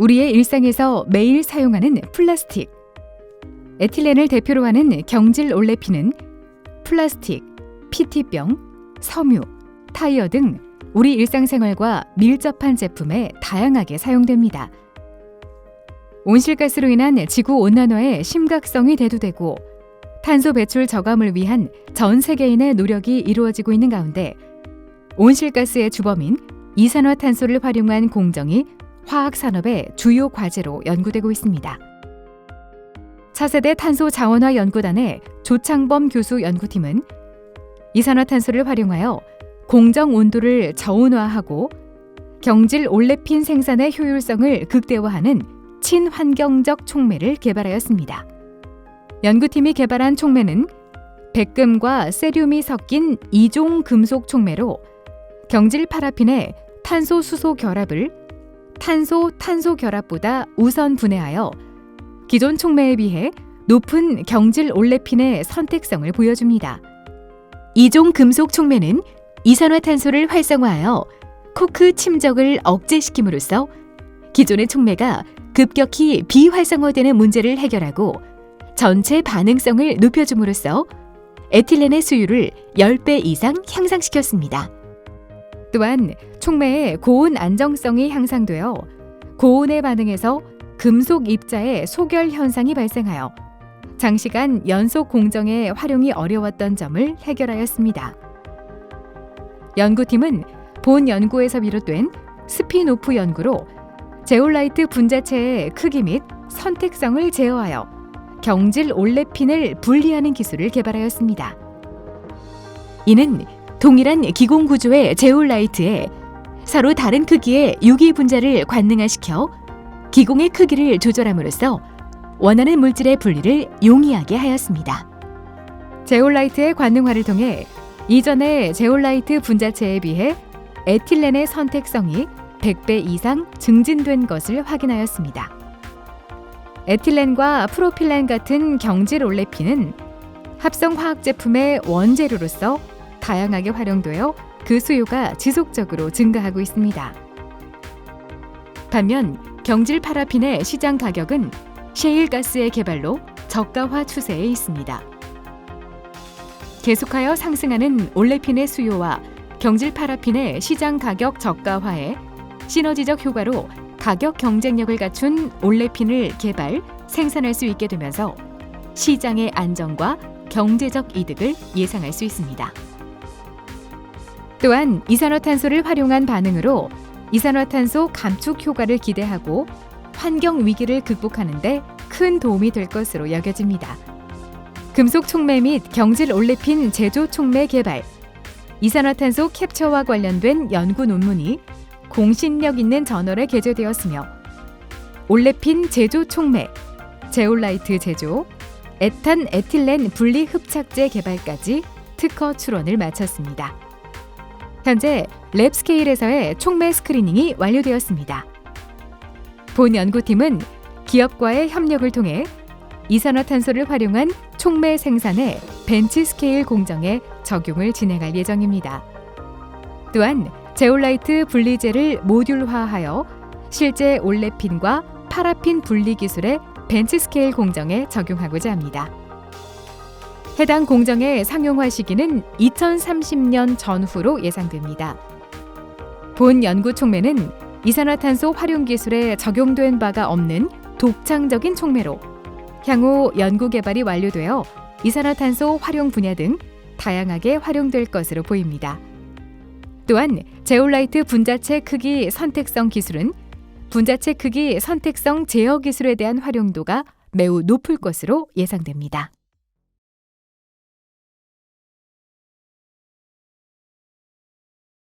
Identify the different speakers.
Speaker 1: 우리의 일상에서 매일 사용하는 플라스틱. 에틸렌을 대표로 하는 경질 올레핀은 플라스틱, PT병, 섬유, 타이어 등 우리 일상생활과 밀접한 제품에 다양하게 사용됩니다. 온실가스로 인한 지구 온난화의 심각성이 대두되고 탄소 배출 저감을 위한 전 세계인의 노력이 이루어지고 있는 가운데 온실가스의 주범인 이산화탄소를 활용한 공정이 화학 산업의 주요 과제로 연구되고 있습니다. 차세대 탄소 자원화 연구단의 조창범 교수 연구팀은 이산화탄소를 활용하여 공정 온도를 저온화하고 경질 올레핀 생산의 효율성을 극대화하는 친환경적 촉매를 개발하였습니다. 연구팀이 개발한 촉매는 백금과 세륨이 섞인 이종 금속 촉매로 경질 파라핀의 탄소 수소 결합을 탄소 탄소 결합보다 우선 분해하여 기존 촉매에 비해 높은 경질 올레핀의 선택성을 보여줍니다. 이종 금속 촉매는 이산화탄소를 활성화하여 코크 침적을 억제시킴으로써 기존의 촉매가 급격히 비활성화되는 문제를 해결하고 전체 반응성을 높여줌으로써 에틸렌의 수율을 10배 이상 향상시켰습니다. 또한 촉매의 고온 안정성이 향상되어 고온에 반응해서 금속 입자의 소결 현상이 발생하여 장시간 연속 공정에 활용이 어려웠던 점을 해결하였습니다. 연구팀은 본 연구에서 비롯된 스피노프 연구로 제올라이트 분자체의 크기 및 선택성을 제어하여 경질 올레핀을 분리하는 기술을 개발하였습니다. 이는 동일한 기공 구조의 제올라이트에 서로 다른 크기의 유기 분자를 관능화시켜 기공의 크기를 조절함으로써 원하는 물질의 분리를 용이하게 하였습니다. 제올라이트의 관능화를 통해 이전의 제올라이트 분자체에 비해 에틸렌의 선택성이 100배 이상 증진된 것을 확인하였습니다. 에틸렌과 프로필렌 같은 경질 올레핀은 합성 화학 제품의 원재료로서 다양하게 활용되어 그 수요가 지속적으로 증가하고 있습니다. 반면 경질 파라핀의 시장 가격은 셰일가스의 개발로 저가화 추세에 있습니다. 계속하여 상승하는 올레핀의 수요와 경질 파라핀의 시장 가격 저가화에 시너지적 효과로 가격 경쟁력을 갖춘 올레핀을 개발, 생산할 수 있게 되면서 시장의 안정과 경제적 이득을 예상할 수 있습니다. 또한 이산화탄소를 활용한 반응으로 이산화탄소 감축 효과를 기대하고 환경 위기를 극복하는데 큰 도움이 될 것으로 여겨집니다. 금속 촉매 및 경질 올레핀 제조 촉매 개발, 이산화탄소 캡처와 관련된 연구 논문이 공신력 있는 저널에 게재되었으며 올레핀 제조 촉매, 제올라이트 제조, 에탄 에틸렌 분리 흡착제 개발까지 특허 출원을 마쳤습니다. 현재 랩 스케일에서의 촉매 스크리닝이 완료되었습니다. 본 연구팀은 기업과의 협력을 통해 이산화탄소를 활용한 촉매 생산의 벤치 스케일 공정에 적용을 진행할 예정입니다. 또한 제올라이트 분리제를 모듈화하여 실제 올레핀과 파라핀 분리 기술의 벤치 스케일 공정에 적용하고자 합니다. 해당 공정의 상용화 시기는 2030년 전후로 예상됩니다. 본 연구 촉매는 이산화탄소 활용 기술에 적용된 바가 없는 독창적인 촉매로 향후 연구 개발이 완료되어 이산화탄소 활용 분야 등 다양하게 활용될 것으로 보입니다. 또한 제올라이트 분자체 크기 선택성 기술은 분자체 크기 선택성 제어 기술에 대한 활용도가 매우 높을 것으로 예상됩니다.